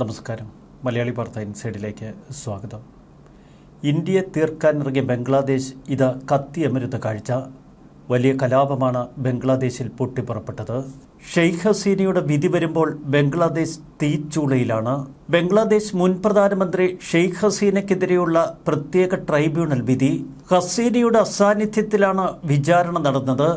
നമസ്കാരം. മലയാളി വാർത്ത ഇൻസൈഡിലേക്ക് സ്വാഗതം. ഇന്ത്യയെ തീർക്കാനിറങ്ങിയ ബംഗ്ലാദേശ് ഇത് കത്തിയമരുന്ന കാഴ്ച. വലിയ കലാപമാണ് ബംഗ്ലാദേശിൽ പൊട്ടിപ്പുറപ്പെട്ടത്. ഷെയ്ഖ് ഹസീനയുടെ വിധി വരുമ്പോൾ ബംഗ്ലാദേശ് തീച്ചൂളയിലാണ്. ബംഗ്ലാദേശ് മുൻ പ്രധാനമന്ത്രി ഷെയ്ഖ് ഹസീനയ്ക്കെതിരെയുള്ള പ്രത്യേക ട്രൈബ്യൂണൽ വിധി. ഹസീനയുടെ അസാന്നിധ്യത്തിലാണ് വിചാരണ നടന്നത്.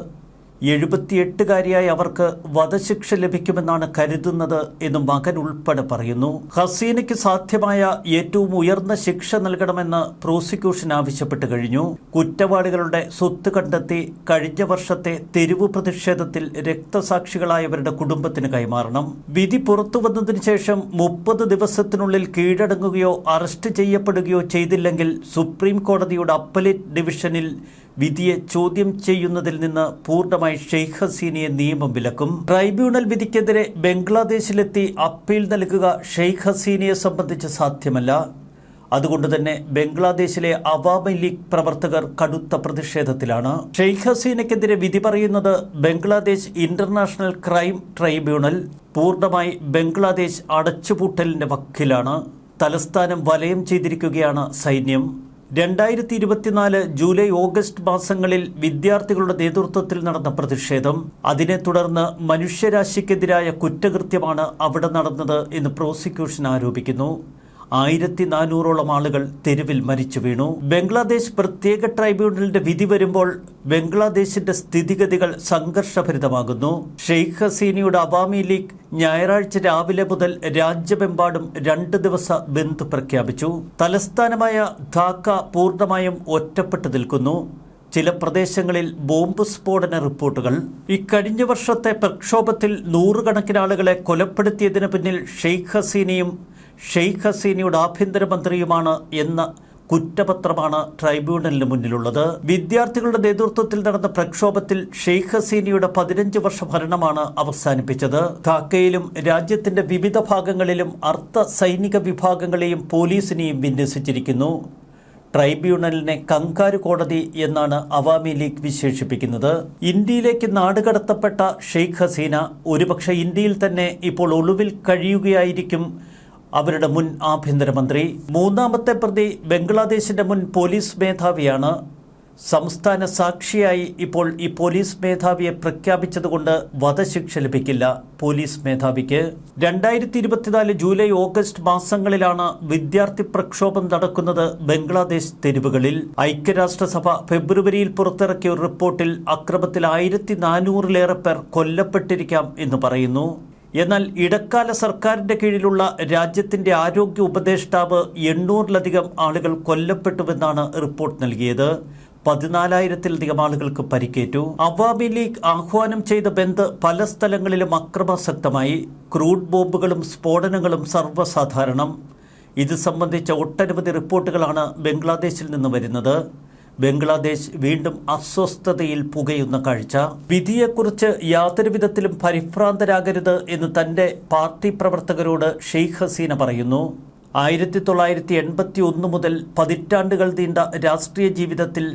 എഴുപത്തിയെട്ടുകാരിയായ അവർക്ക് വധശിക്ഷ ലഭിക്കുമെന്നാണ് കരുതുന്നത് എന്ന് മകൻ ഉൾപ്പെടെ പറയുന്നു. ഹസീനയ്ക്ക് സാധ്യമായ ഏറ്റവും ഉയർന്ന ശിക്ഷ നൽകണമെന്ന് പ്രോസിക്യൂഷൻ ആവശ്യപ്പെട്ടു കഴിഞ്ഞു. കുറ്റവാളികളുടെ സ്വത്ത് കണ്ടെത്തി കഴിഞ്ഞ വർഷത്തെ തെരുവ് പ്രതിഷേധത്തിൽ രക്തസാക്ഷികളായവരുടെ കുടുംബത്തിന് കൈമാറണം. വിധി പുറത്തു വന്നതിന് ശേഷം മുപ്പത് ദിവസത്തിനുള്ളിൽ കീഴടങ്ങുകയോ അറസ്റ്റ് ചെയ്യപ്പെടുകയോ ചെയ്തില്ലെങ്കിൽ സുപ്രീം കോടതിയുടെ അപ്പലേറ്റ് ഡിവിഷനിൽ വിധിയെ ചോദ്യം ചെയ്യുന്നതിൽ നിന്ന് പൂർണമായി ഷെയ്ഖ് ഹസീനയെ നിയമം വിലക്കും. ട്രൈബ്യൂണൽ വിധിക്കെതിരെ ബംഗ്ലാദേശിലെത്തി അപ്പീൽ നൽകുക ഷെയ്ഖ് ഹസീനയെ സംബന്ധിച്ച് സാധ്യമല്ല. അതുകൊണ്ട് തന്നെ ബംഗ്ലാദേശിലെ അവാമി ലീഗ് പ്രവർത്തകർ കടുത്ത പ്രതിഷേധത്തിലാണ്. ഷെയ്ഖ് ഹസീനയ്ക്കെതിരെ വിധി പറയുന്നത് ബംഗ്ലാദേശ് ഇന്റർനാഷണൽ ക്രൈം ട്രൈബ്യൂണൽ. പൂർണമായി ബംഗ്ലാദേശ് അടച്ചുപൂട്ടലിന്റെ വക്കിലാണ്. തലസ്ഥാനം വലയം ചെയ്തിരിക്കുകയാണ് സൈന്യം. രണ്ടായിരത്തി ഇരുപത്തിനാല് ജൂലൈ ഓഗസ്റ്റ് മാസങ്ങളിൽ വിദ്യാർത്ഥികളുടെ നേതൃത്വത്തിൽ നടന്ന പ്രതിഷേധം. അതിനെ തുടർന്ന് മനുഷ്യരാശിക്കെതിരായ കുറ്റകൃത്യമാണ് അവിടെ നടന്നത് എന്ന് പ്രോസിക്യൂഷൻ ആരോപിക്കുന്നു. ആയിരത്തി നാനൂറോളം ആളുകൾ തെരുവിൽ മരിച്ചു വീണു. ബംഗ്ലാദേശ് പ്രത്യേക ട്രൈബ്യൂണലിന്റെ വിധി വരുമ്പോൾ ബംഗ്ലാദേശിന്റെ സ്ഥിതിഗതികൾ സംഘർഷഭരിതമാകുന്നു. ഷെയ്ഖ് ഹസീനയുടെ അവാമി ലീഗ് ഞായറാഴ്ച രാവിലെ മുതൽ രാജ്യമെമ്പാടും രണ്ട് ദിവസ ബന്ദ് പ്രഖ്യാപിച്ചു. തലസ്ഥാനമായ ധാക്ക പൂർണമായും ഒറ്റപ്പെട്ടു നിൽക്കുന്നു. ചില പ്രദേശങ്ങളിൽ ബോംബ് സ്ഫോടന റിപ്പോർട്ടുകൾ. ഇക്കഴിഞ്ഞ വർഷത്തെ പ്രക്ഷോഭത്തിൽ നൂറുകണക്കിന് ആളുകളെ കൊലപ്പെടുത്തിയതിന് പിന്നിൽ ഷെയ്ഖ് ഹസീനയും ഷെയ്ഖ് ഹസീനയുടെ ആഭ്യന്തരമന്ത്രിയുമാണ് എന്ന കുറ്റപത്രമാണ് ട്രൈബ്യൂണലിന് മുന്നിലുള്ളത്. വിദ്യാർത്ഥികളുടെ നേതൃത്വത്തിൽ നടന്ന പ്രക്ഷോഭത്തിൽ ഷെയ്ഖ് ഹസീനയുടെ പതിനഞ്ച് വർഷ ഭരണമാണ് അവസാനിപ്പിച്ചത്. ധാക്കയിലും രാജ്യത്തിന്റെ വിവിധ ഭാഗങ്ങളിലും അർദ്ധ സൈനിക വിഭാഗങ്ങളെയും പോലീസിനെയും വിന്യസിച്ചിരിക്കുന്നു. ട്രൈബ്യൂണലിനെ കങ്കാരു കോടതി എന്നാണ് അവാമി ലീഗ് വിശേഷിപ്പിക്കുന്നത്. ഇന്ത്യയിലേക്ക് നാടുകടത്തപ്പെട്ട ഷെയ്ഖ് ഹസീന ഒരുപക്ഷെ ഇന്ത്യയിൽ തന്നെ ഇപ്പോൾ ഒളിവിൽ കഴിയുകയായിരിക്കും അവരുടെ മുൻ ആഭ്യന്തരമന്ത്രി മൂന്നാമത്തെ പ്രതി ബംഗ്ലാദേശിന്റെ മുൻ പോലീസ് മേധാവിയാണ്. സംസ്ഥാന സാക്ഷിയായി ഇപ്പോൾ ഈ പോലീസ് മേധാവിയെ പ്രഖ്യാപിച്ചതുകൊണ്ട് വധശിക്ഷ ലഭിക്കില്ല പോലീസ് മേധാവിക്ക്. രണ്ടായിരത്തി ഇരുപത്തിനാല് ജൂലൈ ഓഗസ്റ്റ് മാസങ്ങളിലാണ് വിദ്യാർത്ഥി പ്രക്ഷോഭം നടക്കുന്നത് ബംഗ്ലാദേശ് തെരുവുകളിൽ. ഐക്യരാഷ്ട്രസഭ ഫെബ്രുവരിയിൽ പുറത്തിറക്കിയ ഒരു റിപ്പോർട്ടിൽ അക്രമത്തിൽ ആയിരത്തി നാനൂറിലേറെ പേർ കൊല്ലപ്പെട്ടിരിക്കാം എന്ന് പറയുന്നു. എന്നാൽ ഇടക്കാല സർക്കാരിന്റെ കീഴിലുള്ള രാജ്യത്തിന്റെ ആരോഗ്യ ഉപദേഷ്ടാവ് എണ്ണൂറിലധികം ആളുകൾ കൊല്ലപ്പെട്ടുവെന്നാണ് റിപ്പോർട്ട് നൽകിയത്. പതിനാലായിരത്തിലധികം ആളുകൾക്ക് പരിക്കേറ്റു. അവാമി ലീഗ് ആഹ്വാനം ചെയ്ത ബന്ദ് പല സ്ഥലങ്ങളിലും അക്രമാസക്തമായി. ക്രൂഡ് ബോംബുകളും സ്ഫോടനങ്ങളും സർവസാധാരണം. ഇത് സംബന്ധിച്ച ഒട്ടനവധി റിപ്പോർട്ടുകളാണ് ബംഗ്ലാദേശിൽ നിന്ന് വരുന്നത്. ബംഗ്ലാദേശ് വീണ്ടും അസ്വസ്ഥതയിൽ പുകയുന്ന കാഴ്ച. വിധിയെക്കുറിച്ച് യാതൊരു വിധത്തിലും പരിഭ്രാന്തരാകരുത് എന്ന് തന്റെ പാർട്ടി പ്രവർത്തകരോട് ഷെയ്ഖ് ഹസീന പറയുന്നു. ആയിരത്തി തൊള്ളായിരത്തി എൺപത്തി ഒന്ന് മുതൽ പതിറ്റാണ്ടുകൾ നീണ്ട രാഷ്ട്രീയ ജീവിതത്തിൽ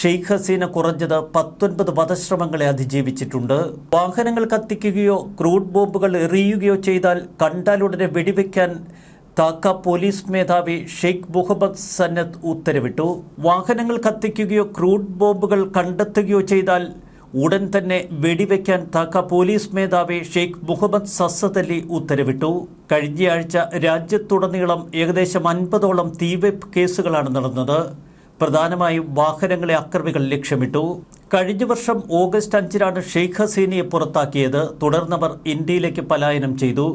ഷെയ്ഖ് ഹസീന കുറഞ്ഞത് പത്തൊൻപത് വധശ്രമങ്ങളെ അതിജീവിച്ചിട്ടുണ്ട്. വാഹനങ്ങൾ കത്തിക്കുകയോ ക്രൂഡ് ബോംബുകൾ എറിയുകയോ ചെയ്താൽ കണ്ടാലുടനെ വെടിവെക്കാൻ താക്ക പോലീസ് മേധാവി ഷെയ്ഖ് മുഹമ്മദ് സന്നദ് ഉത്തരവിട്ടു. വാഹനങ്ങൾ കത്തിക്കുകയോ ക്രൂഡ് ബോംബുകൾ കണ്ടെത്തുകയോ ചെയ്താൽ ഉടൻ തന്നെ വെടിവെക്കാൻ താക്ക പോലീസ് മേധാവി ഷെയ്ഖ് മുഹമ്മദ് സസദ് അലി ഉത്തരവിട്ടു. കഴിഞ്ഞയാഴ്ച രാജ്യത്തുടനീളം ഏകദേശം അൻപതോളം തീവെപ്പ് കേസുകളാണ് നടന്നത്. പ്രധാനമായും വാഹനങ്ങളെ അക്രമികൾ ലക്ഷ്യമിട്ടു. കഴിഞ്ഞ വർഷം ഓഗസ്റ്റ് അഞ്ചിനാണ് ഷെയ്ഖ് ഹസീനയെ പുറത്താക്കിയത്. തുടർന്നവർ ഇന്ത്യയിലേക്ക് പലായനം ചെയ്തു.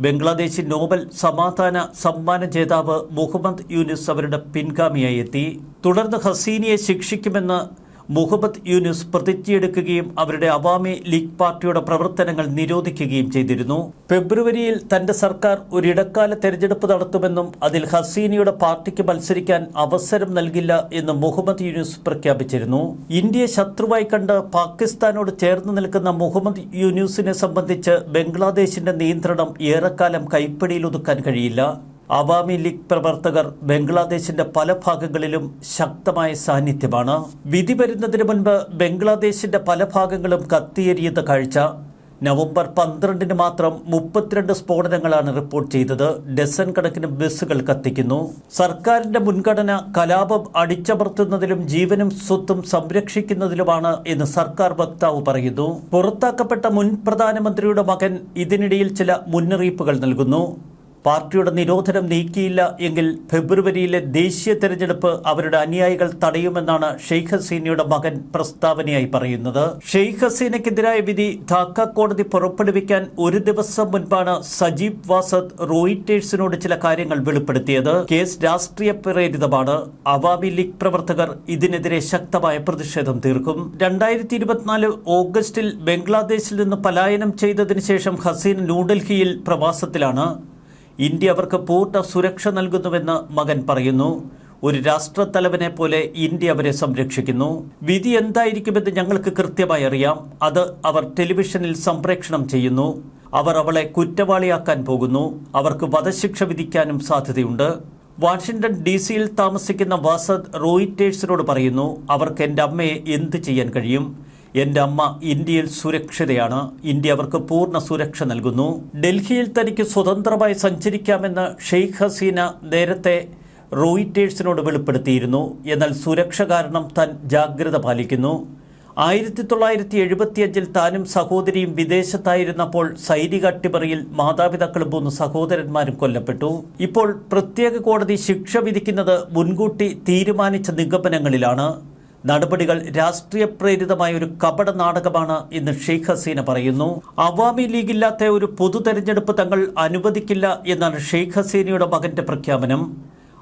ബംഗ്ലാദേശി നോബൽ സമാധാന സമ്മാന ജേതാവ് മുഹമ്മദ് യൂനിസ് അവരുടെ പിൻഗാമിയായി എത്തി. തുടർന്ന് ഹസീനിയെ ശിക്ഷിക്കുമെന്ന് മുഹമ്മദ് യൂനുസ് പ്രതിജ്ഞയെടുക്കുകയും അവരുടെ അവാമി ലീഗ് പാർട്ടിയുടെ പ്രവർത്തനങ്ങൾ നിരോധിക്കുകയും ചെയ്തിരുന്നു. ഫെബ്രുവരിയിൽ തന്റെ സർക്കാർ ഒരു ഇടക്കാല തെരഞ്ഞെടുപ്പ് നടത്തുമെന്നും അതിൽ ഹസീനയുടെ പാർട്ടിക്ക് മത്സരിക്കാൻ അവസരം നൽകില്ല എന്ന് മുഹമ്മദ് യൂനുസ് പ്രഖ്യാപിച്ചിരുന്നു. ഇന്ത്യയെ ശത്രുവായി കണ്ട് പാകിസ്ഥാനോട് ചേർന്ന് നിൽക്കുന്ന മുഹമ്മദ് യൂനുസിനെ സംബന്ധിച്ച് ബംഗ്ലാദേശിന്റെ നിയന്ത്രണം ഏറെക്കാലം കൈപ്പിടിയിൽ ഒതുക്കാൻ കഴിയില്ല. അവാമി ലീഗ് പ്രവർത്തകർ ബംഗ്ലാദേശിന്റെ പല ഭാഗങ്ങളിലും ശക്തമായ സാന്നിധ്യമാണ്. വിധി വരുന്നതിന് മുൻപ് ബംഗ്ലാദേശിന്റെ പല ഭാഗങ്ങളും കത്തിയേരിയത് കാഴ്ച. നവംബർ പന്ത്രണ്ടിന് മാത്രം മുപ്പത്തിരണ്ട് സ്ഫോടനങ്ങളാണ് റിപ്പോർട്ട് ചെയ്തത്. ഡസൻ കണക്കിന് ബസ്സുകൾ കത്തിക്കുന്നു. സർക്കാരിന്റെ മുൻഗണന കലാപം അടിച്ചമർത്തുന്നതിലും ജീവനും സ്വത്തും സംരക്ഷിക്കുന്നതിലുമാണ് എന്ന് സർക്കാർ വക്താവ് പറയുന്നു. പുറത്താക്കപ്പെട്ട മുൻ പ്രധാനമന്ത്രിയുടെ മകൻ ഇതിനിടയിൽ ചില മുന്നറിയിപ്പുകൾ നൽകുന്നു. പാർട്ടിയുടെ നിരോധനം നീക്കിയില്ല എങ്കിൽ ഫെബ്രുവരിയിലെ ദേശീയ തെരഞ്ഞെടുപ്പ് അവരുടെ അനുയായികൾ തടയുമെന്നാണ് ഷെയ്ഖ് ഹസീനയുടെ മകൻ പ്രസ്താവനയായി പറയുന്നത്. ഷെയ്ഖ് ഹസീനയ്ക്കെതിരായ വിധി ധാക്ക കോടതി പുറപ്പെടുവിക്കാൻ ഒരു ദിവസം മുൻപാണ് സജീബ് വാസത് റോയിറ്റേഴ്സിനോട് ചില കാര്യങ്ങൾ വെളിപ്പെടുത്തിയത്. കേസ് രാഷ്ട്രീയ പ്രേരിതമാണ്. അവാമി ലീഗ് പ്രവർത്തകർ ഇതിനെതിരെ ശക്തമായ പ്രതിഷേധം തീർക്കും. രണ്ടായിരത്തി ഇരുപത്തിനാല് ഓഗസ്റ്റിൽ ബംഗ്ലാദേശിൽ നിന്ന് പലായനം ചെയ്തതിനു ശേഷം ഹസീൻ ന്യൂഡൽഹിയിൽ പ്രവാസത്തിലാണ്. ഇന്ത്യ അവർക്ക് പൂർണ സുരക്ഷ നൽകുന്നുവെന്ന് മകൻ പറയുന്നു. ഒരു രാഷ്ട്രത്തലവനെ പോലെ ഇന്ത്യ അവരെ സംരക്ഷിക്കുന്നു. വിധി എന്തായിരിക്കുമെന്ന് ഞങ്ങൾക്ക് കൃത്യമായി അറിയാം. അത് അവർ ടെലിവിഷനിൽ സംപ്രേക്ഷണം ചെയ്യുന്നു. അവർ അവളെ കുറ്റവാളിയാക്കാൻ പോകുന്നു. അവർക്ക് വധശിക്ഷ വിധിക്കാനും സാധ്യതയുണ്ട്. വാഷിംഗ്ടൺ ഡി സിയിൽ താമസിക്കുന്ന വാസദ് റോയിറ്റേഴ്സിനോട് പറയുന്നു അവർക്ക് എന്റെ അമ്മയെ എന്ത് ചെയ്യാൻ കഴിയും? എന്റെ അമ്മ ഇന്ത്യയിൽ സുരക്ഷിതയാണ്. ഇന്ത്യ അവർക്ക് പൂർണ സുരക്ഷ നൽകുന്നു. ഡൽഹിയിൽ തനിക്ക് സ്വതന്ത്രമായി സഞ്ചരിക്കാമെന്ന് ഷെയ്ഖ് ഹസീന നേരത്തെ റോയിറ്റേഴ്സിനോട് വെളിപ്പെടുത്തിയിരുന്നു. എന്നാൽ സുരക്ഷ കാരണം താൻ ജാഗ്രത പാലിക്കുന്നു. ആയിരത്തി തൊള്ളായിരത്തി എഴുപത്തിയഞ്ചിൽ താനും സഹോദരിയും വിദേശത്തായിരുന്നപ്പോൾ സൈനിക അട്ടിമറിയിൽ മാതാപിതാക്കളും മൂന്ന് സഹോദരന്മാരും കൊല്ലപ്പെട്ടു. ഇപ്പോൾ പ്രത്യേക കോടതി ശിക്ഷ വിധിക്കുന്നത് മുൻകൂട്ടി തീരുമാനിച്ച നിഗമനങ്ങളിലാണ്. നടപടികൾ രാഷ്ട്രീയ പ്രേരിതമായ ഒരു കപട നാടകമാണ് എന്ന് ഷെയ്ഖ് ഹസീന പറയുന്നു. അവാമി ലീഗില്ലാത്ത ഒരു പൊതു തെരഞ്ഞെടുപ്പ് തങ്ങൾ അനുവദിക്കില്ല എന്നാണ് ഷെയ്ഖ് ഹസീനയുടെ മകന്റെ പ്രഖ്യാപനം.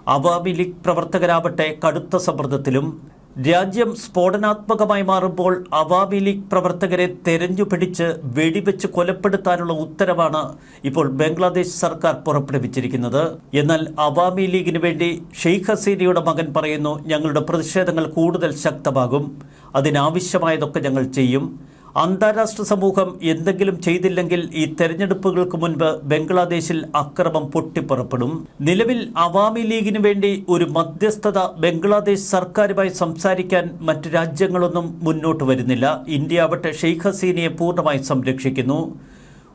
അവാമി ലീഗ് പ്രവർത്തകരാവട്ടെ കടുത്ത സമ്മർദ്ദത്തിലും രാജ്യം സ്ഫോടനാത്മകമായി മാറുമ്പോൾ അവാമി ലീഗ് പ്രവർത്തകരെ തെരഞ്ഞുപിടിച്ച് വെടിവെച്ച് കൊലപ്പെടുത്താനുള്ള ഉത്തരവാണ് ഇപ്പോൾ ബംഗ്ലാദേശ് സർക്കാർ പുറപ്പെടുവിച്ചിരിക്കുന്നത്. എന്നാൽ അവാമി ലീഗിന് വേണ്ടി ഷെയ്ഖ് ഹസീനയുടെ മകൻ പറയുന്നു ഞങ്ങളുടെ പ്രതിഷേധങ്ങൾ കൂടുതൽ ശക്തമാകും. അതിനാവശ്യമായതൊക്കെ ഞങ്ങൾ ചെയ്യും. അന്താരാഷ്ട്ര സമൂഹം എന്തെങ്കിലും ചെയ്തില്ലെങ്കിൽ ഈ തെരഞ്ഞെടുപ്പുകൾക്ക് മുൻപ് ബംഗ്ലാദേശിൽ അക്രമം പൊട്ടിപ്പുറപ്പെടും. നിലവിൽ അവാമി ലീഗിനു വേണ്ടി ഒരു മധ്യസ്ഥത ബംഗ്ലാദേശ് സർക്കാരുമായി സംസാരിക്കാൻ മറ്റു രാജ്യങ്ങളൊന്നും മുന്നോട്ട് വരുന്നില്ല. ഇന്ത്യ ആവട്ടെ ഷെയ്ഖ് ഹസീനയെ പൂർണമായി സംരക്ഷിക്കുന്നു.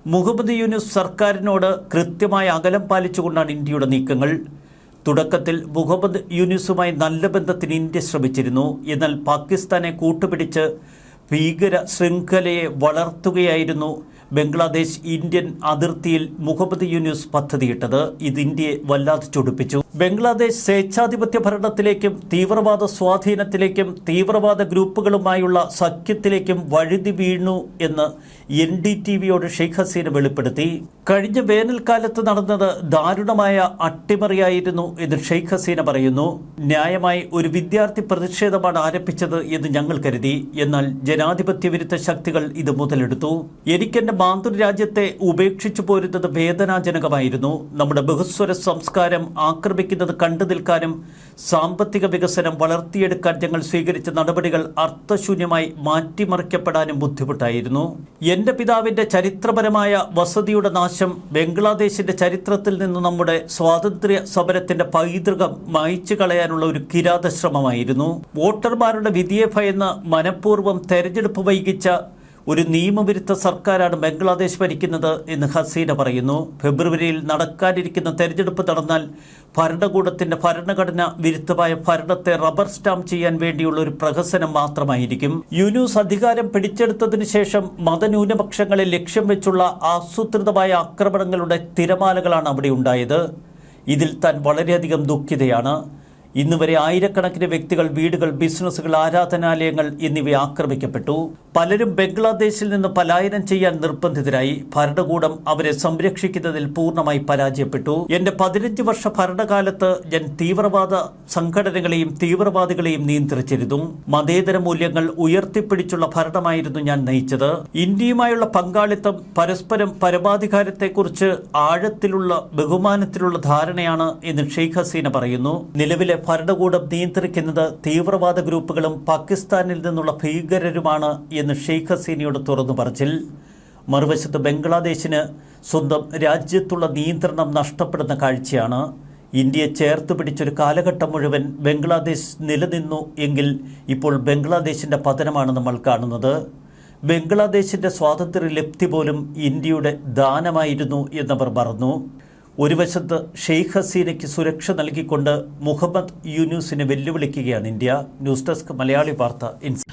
മുഹമ്മദ് യൂനുസ് സർക്കാരിനോട് കൃത്യമായ അകലം പാലിച്ചുകൊണ്ടാണ് ഇന്ത്യയുടെ നീക്കങ്ങൾ. തുടക്കത്തിൽ മുഹമ്മദ് യൂനുസുമായി നല്ല ബന്ധത്തിന് ഇന്ത്യ ശ്രമിച്ചിരുന്നു. എന്നാൽ പാകിസ്ഥാനെ കൂട്ടുപിടിച്ച് ഭീകര ശൃംഖലയെ വളർത്തുകയായിരുന്നു ബംഗ്ലാദേശ് ഇന്ത്യൻ അതിർത്തിയിൽ മുഹമ്മദ് യൂനിസ് പദ്ധതിയിട്ടത്. ഇത് ഇന്ത്യയെ വല്ലാതെ ചൊടിപ്പിച്ചു. ബംഗ്ലാദേശ് സ്വേച്ഛാധിപത്യ ഭരണത്തിലേക്കും തീവ്രവാദ സ്വാധീനത്തിലേക്കും തീവ്രവാദ ഗ്രൂപ്പുകളുമായുള്ള സഖ്യത്തിലേക്കും വഴുതി വീണു എന്ന് എൻ ഡി ടി വിയോട് ഷെയ്ഖ് ഹസീന വെളിപ്പെടുത്തി. കഴിഞ്ഞ വേനൽക്കാലത്ത് നടന്നത് ദാരുണമായ അട്ടിമറിയായിരുന്നു എന്ന് ഷെയ്ഖ് ഹസീന പറയുന്നു. ന്യായമായി ഒരു വിദ്യാർത്ഥി പ്രതിഷേധമാണ് ആരംഭിച്ചത് എന്ന് ഞങ്ങൾ കരുതി. എന്നാൽ ജനാധിപത്യ വിരുദ്ധ ശക്തികൾ ഇത് മുതലെടുത്തു. എനിക്കെന്റെ മാതൃരാജ്യത്തെ ഉപേക്ഷിച്ചു പോരുന്നത് വേദനാജനകമായിരുന്നു. നമ്മുടെ ബഹുസ്വര സംസ്കാരം ആക്രമിക്കുന്നത് കണ്ടു നിൽക്കാനും സാമ്പത്തിക വികസനം വളർത്തിയെടുക്കാൻ ഞങ്ങൾ സ്വീകരിച്ച നടപടികൾ അർത്ഥശൂന്യമായി മാറ്റിമറിക്കപ്പെടാനും ബുദ്ധിമുട്ടായിരുന്നു. എന്റെ പിതാവിന്റെ ചരിത്രപരമായ വസതിയുടെ നാശം ബംഗ്ലാദേശിന്റെ ചരിത്രത്തിൽ നിന്ന് നമ്മുടെ സ്വാതന്ത്ര്യ സമരത്തിന്റെ പൈതൃകം മായ്ച്ചു കളയാനുള്ള ഒരു കിരാത ശ്രമമായിരുന്നു വോട്ടർമാരുടെ വിധിയെ ഭയന്ന് മനഃപൂർവം തെരഞ്ഞെടുപ്പ് വൈകിച്ച ഒരു നിയമവിരുദ്ധ സർക്കാരാണ് ബംഗ്ലാദേശ് ഭരിക്കുന്നത് എന്ന് ഹസീന പറയുന്നു. ഫെബ്രുവരിയിൽ നടക്കാനിരിക്കുന്ന തെരഞ്ഞെടുപ്പ് നടന്നാൽ ഭരണകൂടത്തിന്റെ ഭരണഘടന വിരുദ്ധമായ ഭരണത്തെ റബ്ബർ സ്റ്റാമ്പ് ചെയ്യാൻ വേണ്ടിയുള്ള ഒരു പ്രഹസനം മാത്രമായിരിക്കും. യുനൂസ് അധികാരം പിടിച്ചെടുത്തതിനു ശേഷം മതന്യൂനപക്ഷങ്ങളെ ലക്ഷ്യം വെച്ചുള്ള ആസൂത്രിതമായ ആക്രമണങ്ങളുടെ തിരമാലകളാണ് അവിടെ ഉണ്ടായത്. ഇതിൽ താൻ വളരെയധികം ദുഃഖിതയാണ്. ഇന്ന് വരെ ആയിരക്കണക്കിന് വ്യക്തികൾ വീടുകൾ ബിസിനസ്സുകൾ ആരാധനാലയങ്ങൾ എന്നിവ ആക്രമിക്കപ്പെട്ടു. പലരും ബംഗ്ലാദേശിൽ നിന്ന് പലായനം ചെയ്യാൻ നിർബന്ധിതരായി. ഭരണകൂടം അവരെ സംരക്ഷിക്കുന്നതിൽ പൂർണമായി പരാജയപ്പെട്ടു. എന്റെ പതിനഞ്ച് വർഷ ഭരണകാലത്ത് ഞാൻ തീവ്രവാദ സംഘടനകളെയും തീവ്രവാദികളെയും നിയന്ത്രിച്ചിരുന്നു. മതേതര മൂല്യങ്ങൾ ഉയർത്തിപ്പിടിച്ചുള്ള ഭരണമായിരുന്നു ഞാൻ നയിച്ചത്. ഇന്ത്യയുമായുള്ള പങ്കാളിത്തം പരസ്പരം പരമാധികാരത്തെക്കുറിച്ച് ആഴത്തിലുള്ള ബഹുമാനത്തിലുള്ള ധാരണയാണ് എന്ന് ഷെയ്ഖ് ഹസീന പറയുന്നു. നിലവിലെ ഭരണകൂടം നിയന്ത്രിക്കുന്നത് തീവ്രവാദ ഗ്രൂപ്പുകളും പാകിസ്ഥാനിൽ നിന്നുള്ള ഭീകരരുമാണ് എന്ന് ഷെയ്ഖ് ഹസീനയോട് തുറന്നു പറച്ചിൽ. മറുവശത്ത് ബംഗ്ലാദേശിന് സ്വന്തം രാജ്യത്തുള്ള നിയന്ത്രണം നഷ്ടപ്പെടുന്ന കാഴ്ചയാണ്. ഇന്ത്യയെ ചേർത്ത് പിടിച്ചൊരു കാലഘട്ടം മുഴുവൻ ബംഗ്ലാദേശ് നിലനിന്നു എങ്കിൽ ഇപ്പോൾ ബംഗ്ലാദേശിന്റെ പതനമാണ് നമ്മൾ കാണുന്നത്. ബംഗ്ലാദേശിന്റെ സ്വാതന്ത്ര്യ ലബ്ധി പോലും ഇന്ത്യയുടെ ദാനമായിരുന്നു എന്നവർ മറന്നു. ഒരു വശത്ത് ഷെയ്ഖ് ഹസീനയ്ക്ക് സുരക്ഷ നൽകിക്കൊണ്ട് മുഹമ്മദ് യൂനുസിനെ വെല്ലുവിളിക്കുകയാണ് ഇന്ത്യ. ന്യൂസ് ഡെസ്ക് മലയാളി വാർത്ത ഇൻസ്